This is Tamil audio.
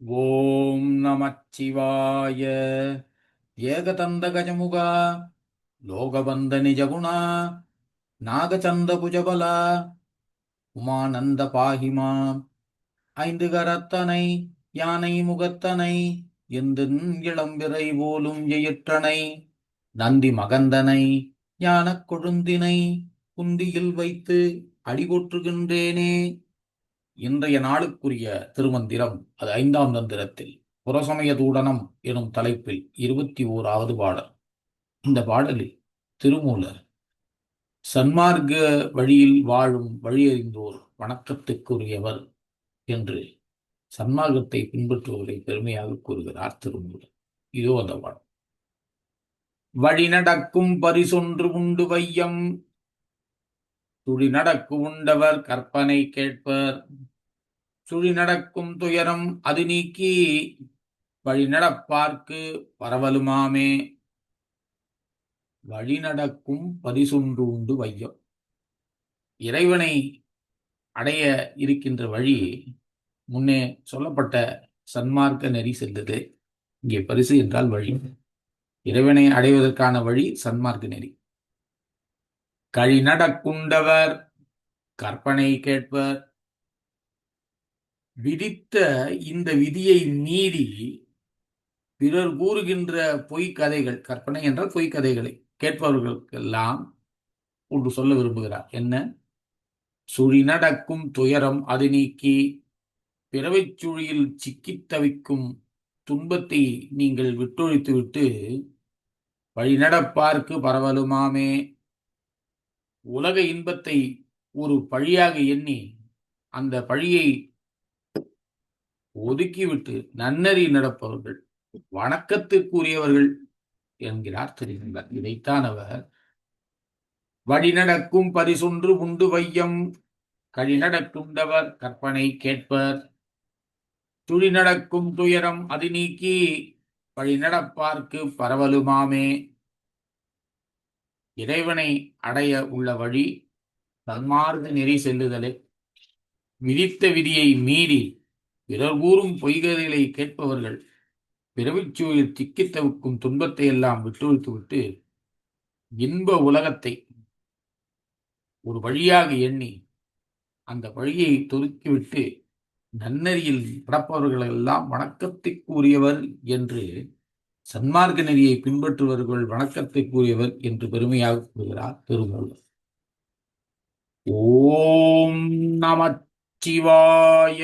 ஓம் நமச்சிவாய. ஏகதந்த கஜமுகா லோகபந்த நிஜகுணா நாகச்சந்த புஜபலா உமானந்த பாகிமா ஐந்து கரத்தனை யானை முகத்தனை எந்தின் இளம்பிறை போலும் எயிற்றனை நந்தி மகந்தனை ஞானக் கொழுந்தினை குந்தியில் வைத்து அடிபொற்றுகின்றேனே. இன்றைய நாளுக்குரிய திருமந்திரம் அது ஐந்தாம் தந்திரத்தில் புறசமய தூடனம் எனும் தலைப்பில் இருபத்தி ஓராவது பாடல். இந்த பாடலில் திருமூலர் சன்மார்க்க வழியில் வாழும் வழியறிந்தோர் வணக்கத்துக்குரியவர் என்று சன்மார்க்கத்தை பின்பற்றுவதை பெருமையாக கூறுகிறார் திருமூலர். இதோ அந்த பாடல். வழி நடக்கும் பரிசொன்று உண்டு வையம் துடி நடக்கு உண்டவர் கற்பனை கேட்பர் சுழி நடக்கும் துயரம் அது நீக்கி வழி நடப்பார்க்கு பரவலுமாமே. வழி நடக்கும் பரிசொன்று உண்டு வையம். இறைவனை அடைய இருக்கின்ற வழி முன்னே சொல்லப்பட்ட சன்மார்க்க நெறி செல்லுது. இங்கே பரிசு என்றால் வழி. இறைவனை அடைவதற்கான வழி சன்மார்க்க நெறி. கழி நடக்குண்டவர் கற்பனை கேட்பர் விதித்த இந்த விதியை மீறி பிறர் கூறுகின்ற பொய் கதைகள் கற்பனை என்றால் பொய் கதைகளை கேட்பவர்களுக்கெல்லாம் ஒன்று சொல்ல விரும்புகிறார். என்ன? சுழி நடக்கும் துயரம் அது நீக்கி பிறவைச் சுழியில் சிக்கித் தவிக்கும் துன்பத்தை நீங்கள் விட்டொழித்துவிட்டு வழிநடப்பார்க்கு பரவலுமாமே. உலக இன்பத்தை ஒரு பழியாக எண்ணி அந்த பழியை ஒதுக்கிவிட்டு நன்னறி நடப்பவர்கள் வணக்கத்துக்குரியவர்கள் என்கிறார் தெரிகின்றார் இதைத்தான் அவர் வழிநடக்கும் பரிசொன்று உண்டு வையம் கழிநடக்குண்டவர் கற்பனை கேட்பர். துழி நடக்கும் துயரம் அது நீக்கி வழிநடப்பார்க்கு பரவலுமாமே. இறைவனை அடைய உள்ள வழி தன்மார்க்க நெறி செல்லுதலே. விதித்த விதியை மீறி பிறர் கூறும் பொய்கதைகளை கேட்பவர்கள் பிறவிச்சூழில் திக்கித் தவிக்கும் துன்பத்தை எல்லாம் விட்டுவிட்டு இன்ப உலகத்தை ஒரு வழியாக எண்ணி அந்த வழியை துருக்கிவிட்டு நன்னறியில் நடப்பவர்களெல்லாம் வணக்கத்திற்குரியவர் என்று சன்மார்க்க நெறியை பின்பற்றுவர்கள் வணக்கத்திற்குரியவர் என்று பெருமையாக கூறுகிறார் திருமூலர் ஓம் நமச்சிவாய